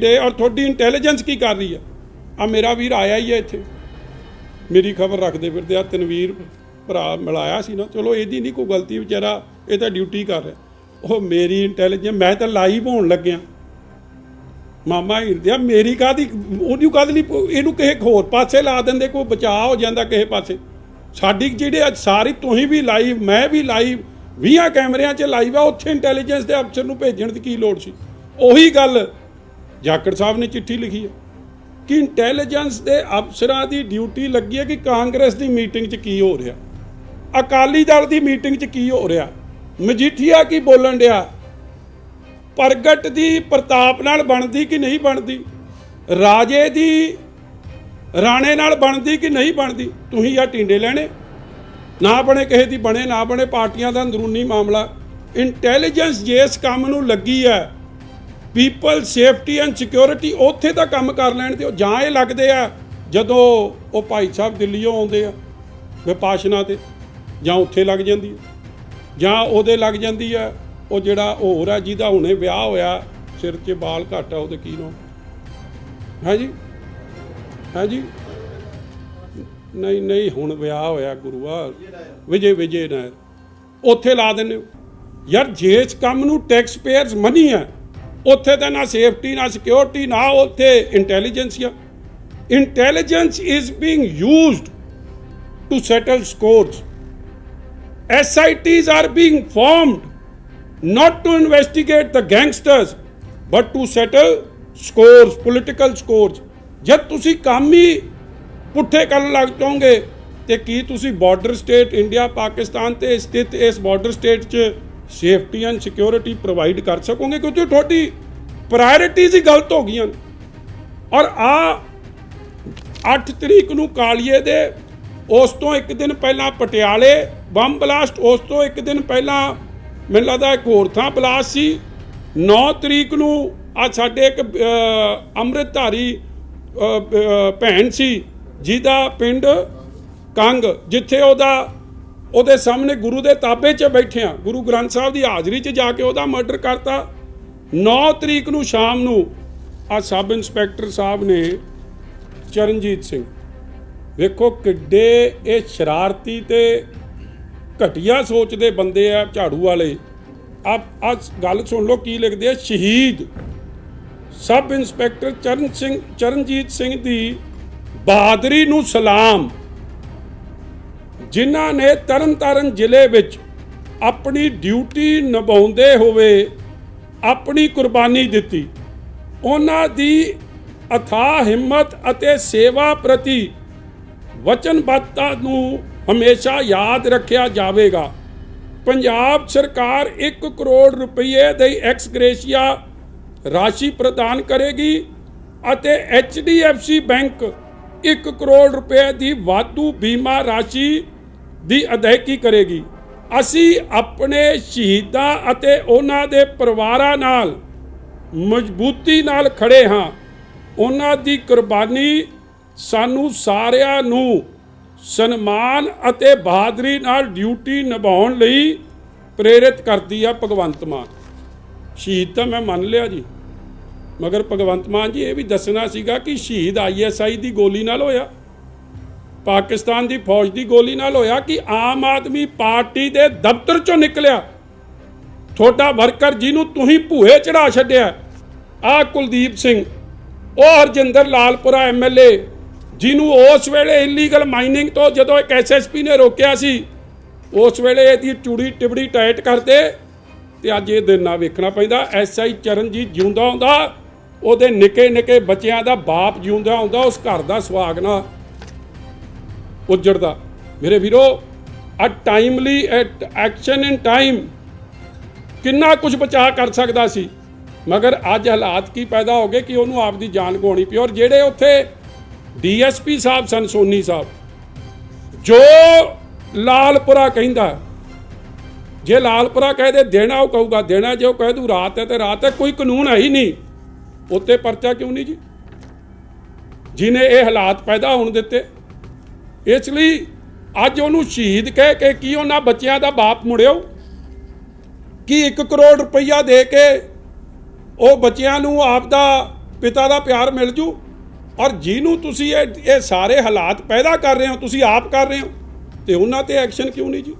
ਡੇ ਔਰ ਤੁਹਾਡੀ ਇੰਟੈਲੀਜੈਂਸ ਕੀ ਕਰ ਰਹੀ ਆ ਆ ਮੇਰਾ ਵੀਰ ਆਇਆ ਹੀ ਹੈ ਇੱਥੇ। ਮੇਰੀ ਖਬਰ ਰੱਖਦੇ ਫਿਰਦੇ ਆ, ਤਨਵੀਰ ਭਰਾ ਮਿਲਾਇਆ ਸੀ ਨਾ। ਚਲੋ ਇਹਦੀ ਨਹੀਂ ਕੋਈ ਗਲਤੀ, ਵਿਚਾਰਾ ਇਹ ਤਾਂ ਡਿਊਟੀ ਕਰ ਰਿਹਾ। ਉਹ ਮੇਰੀ ਇੰਟੈਲੀਜੈਂਸ ਮੈਂ ਤਾਂ ਲਾਈਵ ਹੋਣ ਲੱਗਿਆ। ਮਾਮਾ ਹਿਰਦਿਆ, ਮੇਰੀ ਕਾਦੀ ਉਹਨੂੰ ਕਾਹਦੇ ਲਈ ਇਹਨੂੰ ਕਿਸੇ ਹੋਰ ਪਾਸੇ ਲਾ ਦਿੰਦੇ, ਕੋਈ ਬਚਾਅ ਹੋ ਜਾਂਦਾ ਕਿਸੇ ਪਾਸੇ। ਸਾਡੀ ਜਿਹੜੇ ਅੱਜ ਸਾਰੀ ਤੁਸੀਂ ਵੀ ਲਾਈਵ ਮੈਂ ਵੀ ਲਾਈਵ 20 ਕੈਮਰਿਆਂ 'ਚ ਲਾਈਵ ਆ, ਉੱਥੇ ਇੰਟੈਲੀਜੈਂਸ ਦੇ ਅਫਸਰ ਨੂੰ ਭੇਜਣ ਦੀ ਕੀ ਲੋੜ ਸੀ? ਉਹੀ ਗੱਲ ਜਾਕੜ ਸਾਹਿਬ ਨੇ ਚਿੱਠੀ ਲਿਖੀ ਹੈ ਕਿ ਇੰਟੈਲੀਜੈਂਸ ਦੇ ਅਫਸਰਾਂ ਦੀ ਡਿਊਟੀ ਲੱਗੀ ਹੈ ਕਿ ਕਾਂਗਰਸ ਦੀ ਮੀਟਿੰਗ 'ਚ ਕੀ ਹੋ ਰਿਹਾ। ਅਕਾਲੀ ਦਲ ਦੀ ਮੀਟਿੰਗ 'ਚ ਕੀ ਹੋ ਰਿਹਾ। ਮਜੀਠੀਆ ਕੀ ਬੋਲਣ ਡਿਆ। ਪ੍ਰਗਟ ਦੀ ਪ੍ਰਤਾਪ ਨਾਲ ਬਣਦੀ ਕਿ ਨਹੀਂ ਬਣਦੀ? ਰਾਜੇ ਦੀ ਰਾਣੇ ਨਾਲ ਬਣਦੀ ਕਿ ਨਹੀਂ ਬਣਦੀ? ਤੁਸੀਂ ਆ ਟਿੰਡੇ ਲੈਣੇ। ਨਾ ਬਣੇ ਕਿਸੇ ਦੀ ਬਣੇ, ਨਾ ਬਣੇ ਪਾਰਟੀਆਂ ਦਾ ਅੰਦਰੂਨੀ ਮਾਮਲਾ। ਇੰਟੈਲੀਜੈਂਸ ਜਿਸ ਕੰਮ ਨੂੰ ਲੱਗੀ ਹੈ ਪੀਪਲ ਸੇਫਟੀ ਐਂਡ ਸਿਕਿਉਰਿਟੀ ਉੱਥੇ ਤਾਂ ਕੰਮ ਕਰ ਲੈਣ ਦਿਓ ਜਾਂ ਇਹ ਲੱਗਦੇ ਆ ਜਦੋਂ ਉਹ ਭਾਈ ਸਾਹਿਬ ਦਿੱਲੀੋਂ ਆਉਂਦੇ ਆ ਵਿਪਾਸ਼ਨਾ ਤੇ, ਜਾਂ ਉੱਥੇ ਲੱਗ ਜਾਂਦੀ ਹੈ ਜਾਂ ਉਹਦੇ ਲੱਗ ਜਾਂਦੀ ਆ, ਉਹ ਜਿਹੜਾ ਹੋਰ ਆ, ਜਿਹਦਾ ਹੁਣੇ ਵਿਆਹ ਹੋਇਆ, ਸਿਰ 'ਚ ਬਾਲ ਘੱਟ ਆ ਉਹਦੇ ਕੀ ਨਾਮ? ਹੈ ਜੀ? ਹੈ ਜੀ? ਨਹੀਂ ਨਹੀਂ, ਹੁਣ ਵਿਆਹ ਹੋਇਆ ਗੁਰੂਆ ਵਿਜੇ ਵਿਜੇ ਨਾਇਰ। ਉੱਥੇ ਲਾ ਦਿੰਦੇ ਹੋ। ਯਾਰ ਜੇ ਇਸ ਕੰਮ ਨੂੰ ਟੈਕਸ ਪੇਅਰਸ ਮਨੀ ਹੈ ਉੱਥੇ ਤਾਂ ਨਾ ਸੇਫਟੀ ਨਾ ਸਿਕਿਉਰਿਟੀ ਨਾ ਉੱਥੇ ਇੰਟੈਲੀਜੈਂਸ ਆ intelligence is being used to settle scores SITs are being formed not to investigate the gangsters but to settle scores political scores ਜਦ ਤੁਸੀਂ ਕੰਮ ਹੀ ਪੁੱਠੇ ਕਰਨ ਲੱਗ ਜਾਓਗੇ ਤੇ ਕੀ ਤੁਸੀਂ ਬਾਰਡਰ ਸਟੇਟ ਇੰਡੀਆ ਪਾਕਿਸਤਾਨ ਤੇ ਸਥਿਤ ਇਸ ਬਾਰਡਰ ਸਟੇਟ 'ਚ ਸੇਫਟੀ ਐਂਡ ਸਿਕਿਉਰਿਟੀ ਪ੍ਰੋਵਾਈਡ ਕਰ ਸਕੋਗੇ ਕਿਉਂਕਿ ਤੁਹਾਡੀ ਪ੍ਰਾਇੋਰਟੀਜ਼ ਹੀ ਗਲਤ ਹੋ ਗਈਆਂ ਔਰ ਆ 8 ਤਰੀਕ ਨੂੰ ਕਾਲੀਏ ਦੇ, ਉਸ ਤੋਂ ਇੱਕ ਦਿਨ ਪਹਿਲਾਂ ਪਟਿਆਲੇ ਬੰਬ ਬਲਾਸਟ, ਉਸ ਤੋਂ ਇੱਕ ਦਿਨ ਪਹਿਲਾਂ ਮੈਨੂੰ ਲੱਗਦਾ ਇੱਕ ਹੋਰ ਥਾਂ ਬਲਾਸਟ ਸੀ। 9 ਤਰੀਕ ਨੂੰ ਆ ਸਾਡੇ ਇੱਕ ਅੰਮ੍ਰਿਤਧਾਰੀ ਭੈਣ ਸੀ, ਜਿਹਦਾ ਪਿੰਡ ਕੰਗ, ਜਿੱਥੇ ਉਹਦਾ ਉਹਦੇ ਸਾਹਮਣੇ ਗੁਰੂ ਦੇ ਤਾਬੇ 'ਚ ਬੈਠਿਆ ਗੁਰੂ ਗ੍ਰੰਥ ਸਾਹਿਬ ਦੀ ਹਾਜ਼ਰੀ 'ਚ ਜਾ ਕੇ ਉਹਦਾ ਮਰਡਰ ਕਰਤਾ। 9 ਤਰੀਕ ਨੂੰ ਸ਼ਾਮ ਨੂੰ ਆ ਸਬ ਇੰਸਪੈਕਟਰ ਸਾਹਿਬ ਨੇ ਚਰਨਜੀਤ ਸਿੰਘ। ਵੇਖੋ ਕਿੱਡੇ ਇਹ ਸ਼ਰਾਰਤੀ ਤੇ ਘਟੀਆ ਸੋਚ ਦੇ ਬੰਦੇ ਆ ਝਾੜੂ ਵਾਲੇ। ਆ ਆ ਗੱਲ ਸੁਣ ਲਓ ਕੀ ਲਿਖਦੇ ਆ, ਸ਼ਹੀਦ। ਸਬ ਇੰਸਪੈਕਟਰ ਚਰਨ ਸਿੰਘ, ਚਰਨਜੀਤ ਸਿੰਘ ਦੀ ਬਹਾਦਰੀ ਨੂੰ ਸਲਾਮ। ਜਿਨ੍ਹਾਂ ਨੇ ਤਰਨਤਾਰਨ ਜ਼ਿਲ੍ਹੇ ਵਿੱਚ ਆਪਣੀ ਡਿਊਟੀ ਨਿਭਾਉਂਦੇ ਹੋਵੇ ਆਪਣੀ ਕੁਰਬਾਨੀ ਦਿੱਤੀ। ਉਹਨਾਂ ਦੀ ਅਥਾਹ ਹਿੰਮਤ ਅਤੇ ਸੇਵਾ ਪ੍ਰਤੀ ਵਚਨਬੱਧਤਾ ਨੂੰ ਹਮੇਸ਼ਾ ਯਾਦ ਰੱਖਿਆ ਜਾਵੇਗਾ। ਪੰਜਾਬ ਸਰਕਾਰ 1 ਕਰੋੜ ਰੁਪਏ ਦੇ ਐਕਸ ਗ੍ਰੇਸ਼ੀਆ ਰਾਸ਼ੀ ਪ੍ਰਦਾਨ ਕਰੇਗੀ ਅਤੇ HDFC ਬੈਂਕ 1 ਕਰੋੜ ਰੁਪਏ ਦੀ ਵਾਧੂ ਬੀਮਾ ਰਾਸ਼ੀ ਦੀ ਅਦਾਇਗੀ ਕਰੇਗੀ। ਅਸੀਂ ਆਪਣੇ ਸ਼ਹੀਦਾਂ ਅਤੇ ਉਹਨਾਂ ਦੇ ਪਰਿਵਾਰਾਂ ਨਾਲ ਮਜ਼ਬੂਤੀ ਨਾਲ ਖੜੇ ਹਾਂ। ਉਹਨਾਂ ਦੀ ਕੁਰਬਾਨੀ ਸਾਨੂੰ ਸਾਰਿਆਂ ਨੂੰ ਸਨਮਾਨ ਅਤੇ ਬਹਾਦਰੀ ਨਾਲ ਡਿਊਟੀ ਨਿਭਾਉਣ ਲਈ ਪ੍ਰੇਰਿਤ ਕਰਦੀ ਆ ਭਗਵੰਤ ਮਾਨ। ਸ਼ਹੀਦ ਤਾਂ ਮੈਂ ਮੰਨ ਲਿਆ ਜੀ। ਮਗਰ ਭਗਵੰਤ ਮਾਨ ਜੀ ਇਹ ਵੀ ਦੱਸਣਾ ਸੀਗਾ ਕਿ ਸ਼ਹੀਦ ਆਈਐਸਆਈ ਦੀ ਗੋਲੀ ਨਾਲ ਹੋਇਆ। ਪਾਕਿਸਤਾਨ ਦੀ ਫੌਜ ਦੀ ਗੋਲੀ ਨਾਲ ਹੋਇਆ ਕਿ ਆਮ ਆਦਮੀ ਪਾਰਟੀ ਦੇ ਦਫ਼ਤਰ ਚੋਂ ਨਿਕਲਿਆ। ਤੁਹਾਡਾ ਵਰਕਰ ਜਿਹਨੂੰ ਤੁਸੀਂ ਭੂਏ ਚੜਾ ਛੱਡਿਆ। ਆ ਕੁਲਦੀਪ ਸਿੰਘ, ਉਹ ਹਰਜਿੰਦਰ ਲਾਲਪੁਰਾ ਐਮਐਲਏ ਜਿਹਨੂੰ ਉਸ ਵੇਲੇ ਇਲੀਗਲ ਮਾਈਨਿੰਗ ਤੋਂ ਜਦੋਂ ਇੱਕ ਐਸਐਸਪੀ ਨੇ ਰੋਕਿਆ ਸੀ, ਉਸ ਵੇਲੇ ਇਹਦੀ ਚੂੜੀ ਟਿਬੜੀ ਟਾਈਟ ਕਰਦੇ ਤੇ ਅੱਜ ਇਹ ਦਿਨ ਨਾ ਵੇਖਣਾ ਪੈਂਦਾ। ਐਸਆਈ ਚਰਨਜੀਤ ਜਿਉਂਦਾ ਹੁੰਦਾ, ਉਹਦੇ ਨਿੱਕੇ ਨਿੱਕੇ ਬੱਚਿਆਂ ਦਾ ਬਾਪ ਜਿਉਂਦਾ ਹੁੰਦਾ, ਉਸ ਘਰ ਦਾ ਸੁਹਾਗ ਨਾ ਉੱਜੜਦਾ। ਮੇਰੇ ਵੀਰੋ a timely action in time ਕਿੰਨਾ ਕੁਝ ਬਚਾ ਕਰ ਸਕਦਾ ਸੀ। ਮਗਰ ਅੱਜ ਹਾਲਾਤ ਕੀ ਪੈਦਾ ਹੋ ਗਏ, ਕਿ ਉਹਨੂੰ ਆਪ ਦੀ ਜਾਨ ਗਵਾਉਣੀ ਪਈ। ਔਰ ਜਿਹੜੇ ਉੱਥੇ ਡੀਐਸਪੀ ਸਾਹਿਬ ਸਨ, ਸੋਨੀ ਸਾਹਿਬ, ਜੋ ਲਾਲਪੁਰਾ ਕਹਿੰਦਾ, ਜੇ ਲਾਲਪੁਰਾ ਕਹਦੇ ਦੇਣਾ ਉਹ ਕਹੂਗਾ, ਦੇਣਾ ਜੇ ਉਹ ਕਹਿ ਦੂ ਰਾਤ ਹੈ ਤੇ ਰਾਤ ਹੈ, ਕੋਈ ਕਾਨੂੰਨ ਹੈ ਹੀ ਨਹੀਂ। ਉੱਤੇ ਪਰਚਾ ਕਿਉਂ ਨਹੀਂ ਜੀ? ਜਿਨੇ ਇਹ ਹਾਲਾਤ ਪੈਦਾ ਹੋਣ ਦਿੱਤੇ ਇਸ ਲਈ ਅੱਜ ਉਹਨੂੰ ਸ਼ਹੀਦ ਕਹਿ ਕੇ ਕੀ ਉਹਨਾਂ ਬੱਚਿਆਂ ਦਾ ਬਾਪ ਮੁੜਿਓ? ਕਿ 1 ਕਰੋੜ ਰੁਪਈਆ ਦੇ ਕੇ ਉਹ ਬੱਚਿਆਂ ਨੂੰ ਆਪਦਾ ਪਿਤਾ ਦਾ ਪਿਆਰ ਮਿਲ ਜੂ? ਔਰ ਜਿਹਨੂੰ ਤੁਸੀਂ ਇਹ ਇਹ ਸਾਰੇ ਹਾਲਾਤ ਪੈਦਾ ਕਰ ਰਹੇ ਹੋ, ਤੁਸੀਂ ਆਪ ਕਰ ਰਹੇ ਹੋ, ਤੇ ਉਹਨਾਂ ਤੇ ਐਕਸ਼ਨ ਕਿਉਂ ਨਹੀਂ ਜੀ?